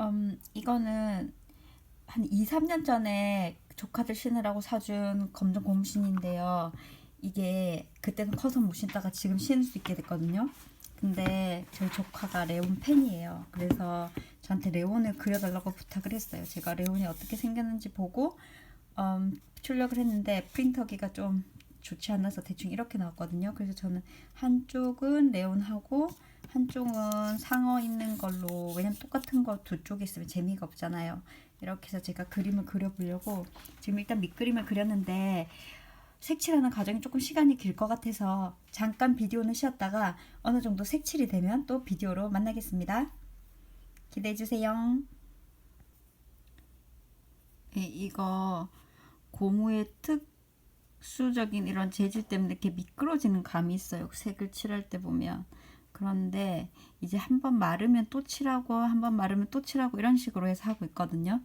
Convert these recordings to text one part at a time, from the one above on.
음, 이거는 한 2, 3년 전에 조카들 신으라고 사준 검정 고무신인데요. 이게 그때는 커서 못 신다가 지금 신을 수 있게 됐거든요. 근데 저희 조카가 레온 팬이에요. 그래서 저한테 레온을 그려달라고 부탁을 했어요. 제가 레온이 어떻게 생겼는지 보고 음, 출력을 했는데 프린터기가 좀 좋지 않아서 대충 이렇게 나왔거든요. 그래서 저는 한쪽은 레온하고 한쪽은 상어 있는 걸로 왜냐면 똑같은 거 두 쪽에 있으면 재미가 없잖아요. 이렇게 해서 제가 그림을 그려보려고 지금 일단 밑그림을 그렸는데 색칠하는 과정이 조금 시간이 길 것 같아서 잠깐 비디오는 쉬었다가 어느 정도 색칠이 되면 또 비디오로 만나겠습니다. 기대해 주세요. 예, 이거 고무의 특수적인 이런 재질 때문에 이렇게 미끄러지는 감이 있어요. 색을 칠할 때 보면. 그런데 이제 한 번 마르면 또 칠하고 한 번 마르면 또 칠하고 이런 식으로 해서 하고 있거든요.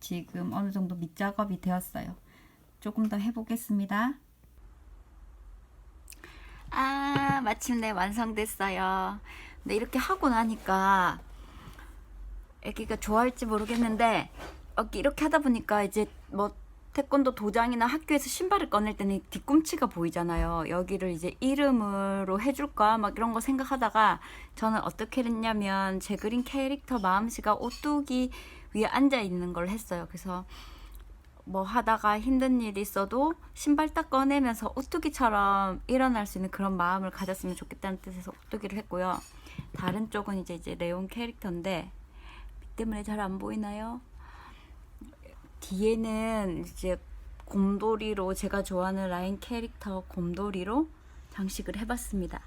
지금 어느 정도 밑작업이 되었어요. 조금 더 해보겠습니다. 아, 마침내 완성됐어요. 근데 이렇게 하고 나니까 애기가 좋아할지 모르겠는데 이렇게 하다 보니까 이제 뭐 태권도 도장이나 학교에서 신발을 꺼낼 때는 뒤꿈치가 보이잖아요. 여기를 이제 이름으로 해줄까 막 이런 거 생각하다가 저는 어떻게 했냐면 제 그린 캐릭터 마음씨가 오뚜기 위에 앉아 있는 걸 했어요. 그래서 뭐 하다가 힘든 일이 있어도 신발 딱 꺼내면서 오뚜기처럼 일어날 수 있는 그런 마음을 가졌으면 좋겠다는 뜻에서 오뚜기를 했고요. 다른 쪽은 이제 이제 레온 캐릭터인데 빛 때문에 잘 안 보이나요? 뒤에는 이제 곰돌이로 제가 좋아하는 라인 캐릭터 곰돌이로 장식을 해봤습니다.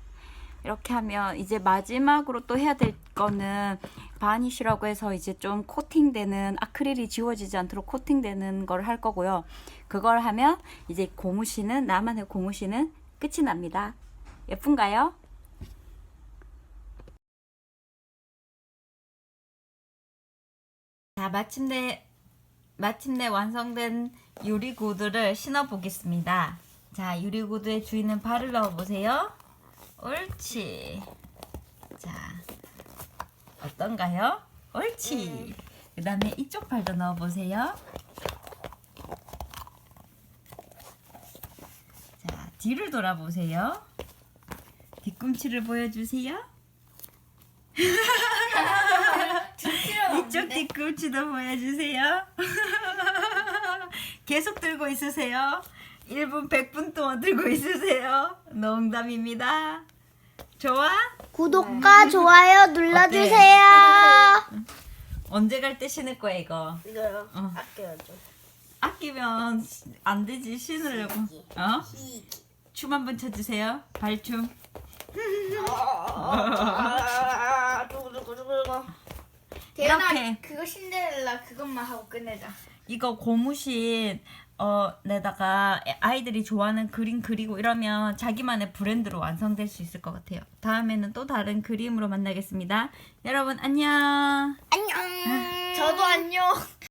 이렇게 하면 이제 마지막으로 또 해야 될 거는 바니쉬라고 해서 이제 좀 코팅되는 아크릴이 지워지지 않도록 코팅되는 걸 할 거고요. 그걸 하면 이제 고무신은 나만의 고무신은 끝이 납니다. 예쁜가요? 자, 마침내 마침내 완성된 유리 구두를 신어 보겠습니다. 자, 유리 구두의 주인은 발을 넣어 보세요. 옳지. 자, 어떤가요? 옳지. 그 다음에 이쪽 발도 넣어 보세요. 자, 뒤를 돌아보세요. 뒤꿈치를 보여주세요. 이쪽 뒤꿈치도 보여주세요. 계속 들고 있으세요. 1분 100분 동안 들고 있으세요. 농담입니다. 좋아? 구독과 좋아요 눌러주세요. 언제 갈 때 신을 거야 이거? 이거요. 어. 아껴야죠. 아끼면 안 되지 신으려고. 어? 춤 한번 춰주세요. 발춤. 대현아, 이렇게. 그거 신데렐라 그것만 하고 끝내자. 이거 고무신 어 내다가 아이들이 좋아하는 그림 그리고 이러면 자기만의 브랜드로 완성될 수 있을 것 같아요. 다음에는 또 다른 그림으로 만나겠습니다. 여러분 안녕. 안녕. 저도 안녕.